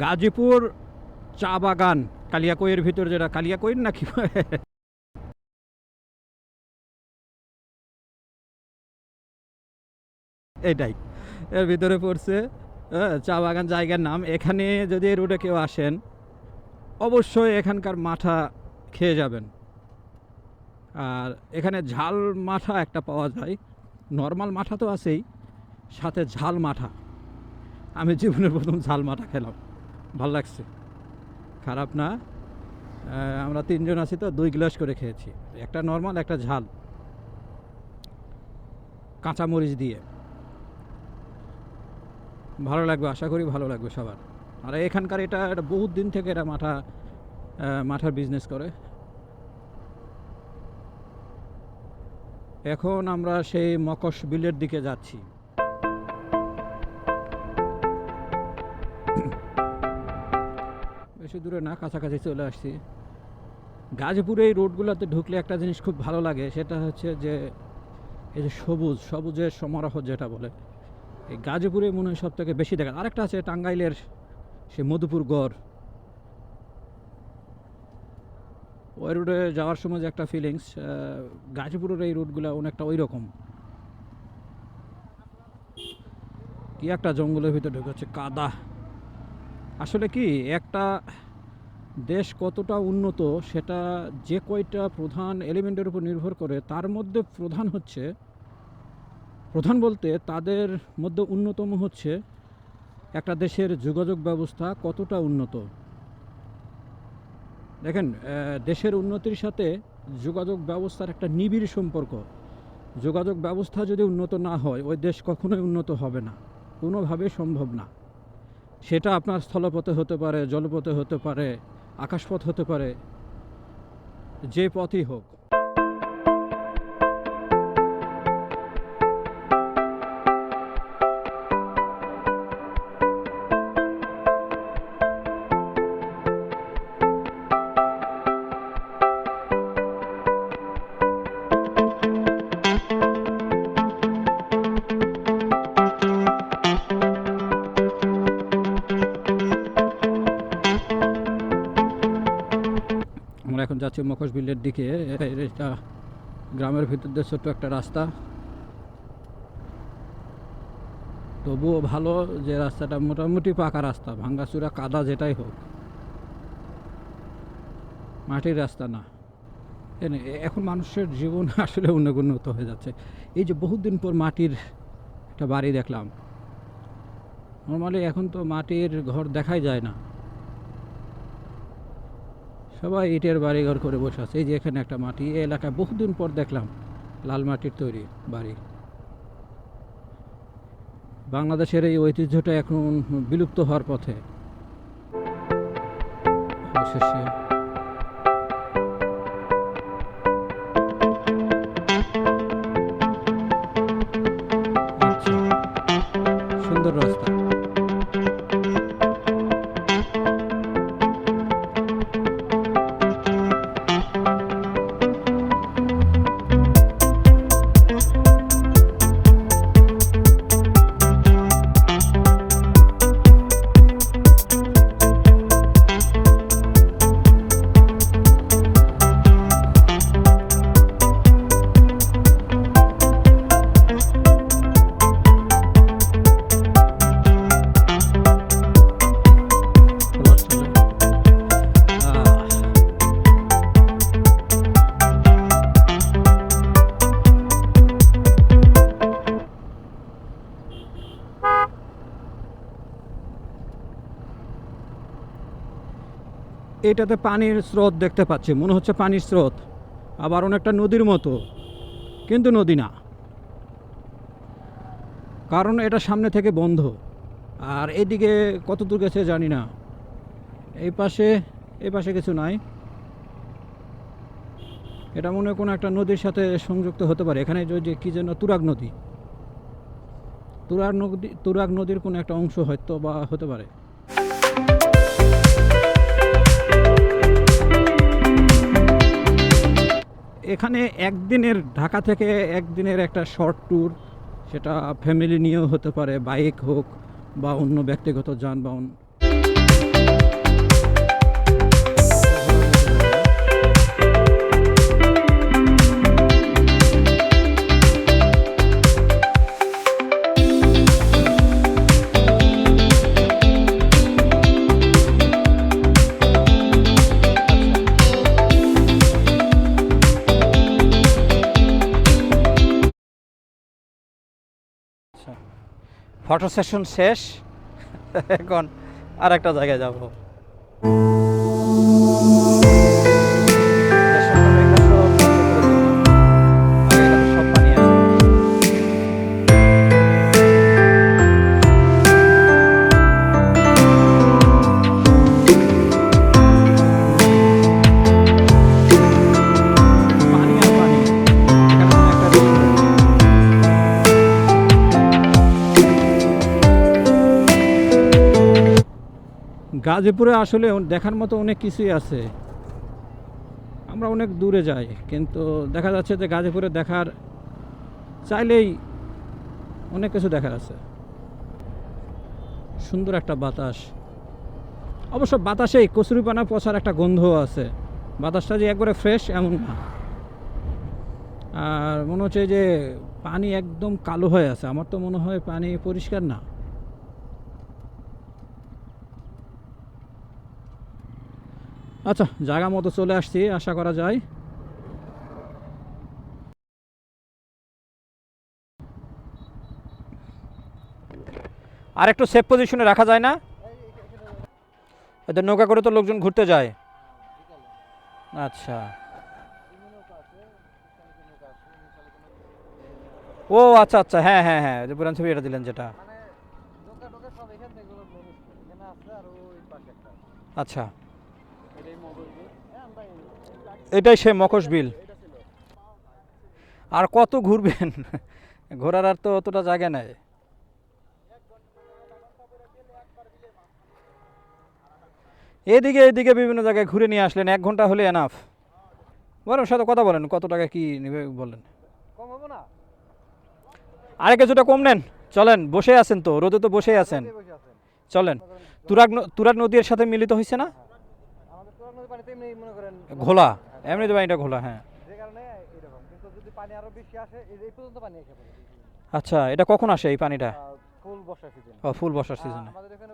গাজীপুর চা বাগান কালিয়াকৈয়ের ভিতর যেটা, কালিয়াকৈর নাকি এটাই। এর ভিতরে পড়ছে চা বাগান জায়গার নাম। এখানে যদি রোডে কেউ আসেন, অবশ্যই এখানকার মাঠা খেয়ে যাবেন। আর এখানে ঝাল মাঠা একটা পাওয়া যায়। নর্মাল মাঠা তো আছেই, সাথে ঝাল মাঠা। আমি জীবনের প্রথম ঝাল মাঠা খেলাম। ভালো লাগছে। খারাপ না। আমরা তিনজন আছি তো, দুই গ্লাস করে খেয়েছি। একটা নর্মাল একটা ঝাল। কাঁচা মরিচ দিয়ে। ভালো লাগবে, আশা করি ভালো লাগবে সবার। আর এখানকার এটা এটা বহুত দিন থেকে এটা মাঠা মাঠার বিজনেস করে। এখন আমরা সেই মকশ বিলের দিকে যাচ্ছি। বেশি দূরে না, কাছাকাছি চলে আসছি। গাজীপুরে এই রোডগুলোতে ঢুকলে একটা জিনিস খুব ভালো লাগে, সেটা হচ্ছে যে এই যে সবুজ, সবুজের সমারোহ যেটা বলে, এই গাজীপুরে মনে হয় সব থেকে বেশি দেখা। আরেকটা আছে টাঙ্গাইলের, সে মধুপুর গড়। ওই রোডে যাওয়ার সময় যে একটা ফিলিংস গাজীপুরের এই রোডগুলো অনেকটা ওই রকম কি একটা জঙ্গলের ভিতরে ঢুকেছে কাদা। আসলে কি, একটা দেশ কতটা উন্নত সেটা যে কয়টা প্রধান এলিমেন্টের উপর নির্ভর করে, তার মধ্যে প্রধান হচ্ছে, প্রধান বলতে তাদের মধ্যে অন্যতম হচ্ছে একটা দেশের যোগাযোগ ব্যবস্থা কতটা উন্নত। দেখেন দেশের উন্নতির সাথে যোগাযোগ ব্যবস্থার একটা নিবিড় সম্পর্ক। যোগাযোগ ব্যবস্থা যদি উন্নত না হয়, ওই দেশ কখনোই উন্নত হবে না, কোনোভাবে সম্ভব না। সেটা আপনার স্থলপথে হতে পারে জলপথে হতে পারে আকাশপথ হতে পারে যে পথই হোক। আমরা এখন যাচ্ছি মকশ বিলের দিকে। এটা গ্রামের ভিতর দিয়ে ছোট্ট একটা রাস্তা। তবুও ভালো যে রাস্তাটা মোটামুটি পাকা রাস্তা, ভাঙ্গাচুরা, কাদা যেটাই হোক। মাটির রাস্তা না। এখন মানুষের জীবন আসলে অনেক উন্নত হয়ে যাচ্ছে। এই যে বহুদিন পর মাটির একটা বাড়ি দেখলাম। নর্মালি এখন তো মাটির ঘর দেখাই যায় না। সবাই ইটের বাড়িঘর করে বসে আছে। এই যে এখানে একটা মাটি এই এলাকায় বহুদিন পর দেখলাম লাল মাটির তৈরি বাড়ি। বাংলাদেশের এই ঐতিহ্যটা এখন বিলুপ্ত হওয়ার পথে। আচ্ছা, সুন্দর রাস্তা। এটাতে পানির স্রোত দেখতে পাচ্ছি, মনে হচ্ছে পানির স্রোত, আবার অনেকটা নদীর মতো, কিন্তু নদী না। কারণ এটা সামনে থেকে বন্ধ, আর এদিকে কত দূর গেছে জানি না। এই পাশে এই পাশে কিছু নাই। এটা মনে হয় কোনো একটা নদীর সাথে সংযুক্ত হতে পারে, এখানে যে- কি যেন তুরাগ নদী। তুরাগ নদী তুরাগ নদীর কোনো একটা অংশ হয়তো বা হতে পারে। এখানে একদিনের, ঢাকা থেকে একদিনের একটা শর্ট ট্যুর সেটা ফ্যামিলি নিয়েও হতে পারে বাইক হোক বা অন্য ব্যক্তিগত যানবাহন। ফটো সেশন শেষ। এখন আর একটা জায়গায় যাব। গাজীপুরে আসলে দেখার মতো অনেক কিছুই আছে। আমরা অনেক দূরে যাই, কিন্তু দেখা যাচ্ছে যে গাজীপুরে দেখার চাইলেই অনেক কিছু দেখার আছে। সুন্দর একটা বাতাস। অবশ্য বাতাসেই কচুরিপানা পচার একটা গন্ধ আছে। বাতাসটা যে একবারে ফ্রেশ এমন না। আর মনে হচ্ছে যে পানি একদম কালো হয়ে আছে। আমার তো মনে হয় পানি পরিষ্কার না। আচ্ছা জায়গা মতো চলে আসছি আশা করা যায়। আর একটু সেফ পজিশনে রাখা যায় না? এদের নৌকা করে তো লোকজন ঘুরতে যায়। আচ্ছা। ও আচ্ছা আচ্ছা হ্যাঁ হ্যাঁ হ্যাঁ যে পুরান ছবি এটা দিলেন যেটা। আচ্ছা। এটাই সে মকশ বিল। আর কত ঘুরবেন? ঘোরার আর তো অতটা জায়গা নেই। এদিকে এদিকে বিভিন্ন জায়গায় ঘুরে নিয়ে আসলেন এক ঘণ্টা হলে এনাফ বলেন সাথে কথা বলেন কত টাকা কি নেবে বলেন। না? আরে কিছুটা কম নেন। চলেন বসে আছেন তো রোদে তো বসে আছেন। চলেন তুরাগ তুরাগ নদীর সাথে মিলিত হয়েছে না? ঘোলা। এমনি তো পানিটা ঘোলা হ্যাঁ। যে কারণে এরকম। কিন্তু যদি পানি আরও বেশি আসে এই এই পর্যন্ত পানি এসে পড়ে। আচ্ছা এটা কখন আসে এই পানিটা? ফুল বর্ষা সিজন ও ফুল বর্ষার সিজনে আমাদের এখানে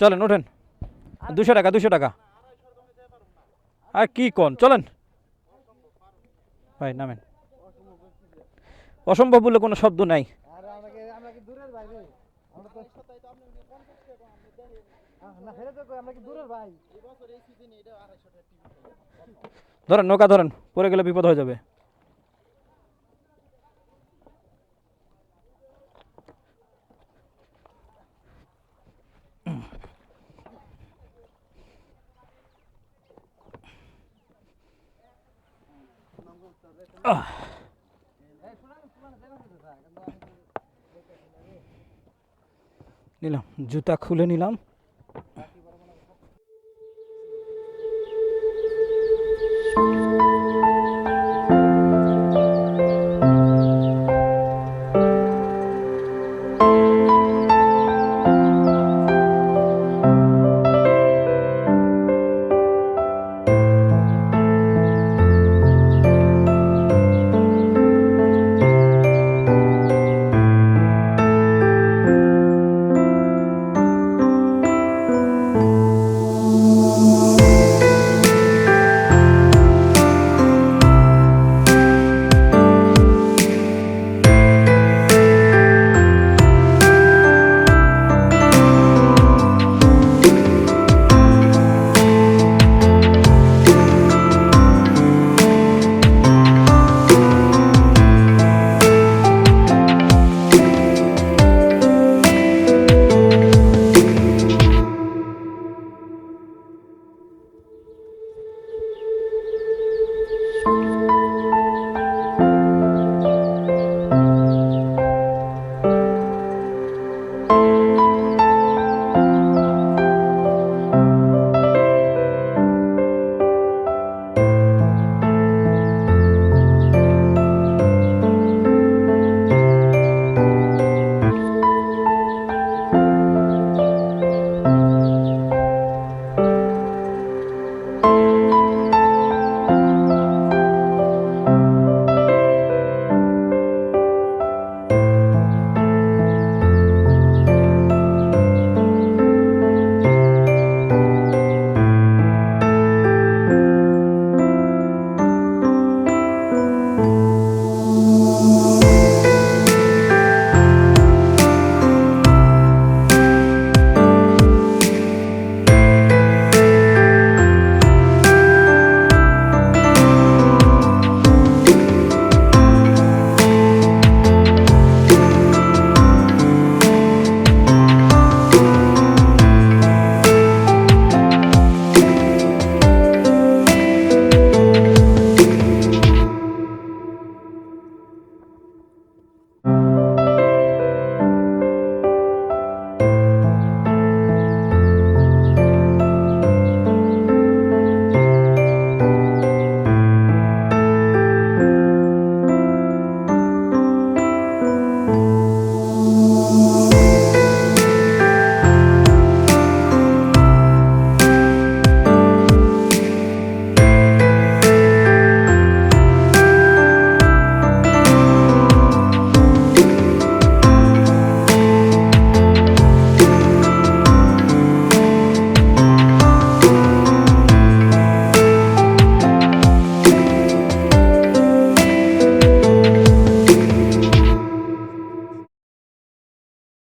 চলেন ওঠেন। দুশো টাকা দুশো টাকা। আর কি কোন? চলেন। ভাই নামেন। অসম্ভব বলে কোনো শব্দ নাই আর আমরা কি আমরা কি দূরের ভাই রে আমরা তো আহ, না ফেলে তো কই, আমরা কি দূরের ভাই ধরেন নৌকা ধরেন পরে গেলে বিপদ হয়ে যাবে। নিলাম জুতা খুলে নিলাম।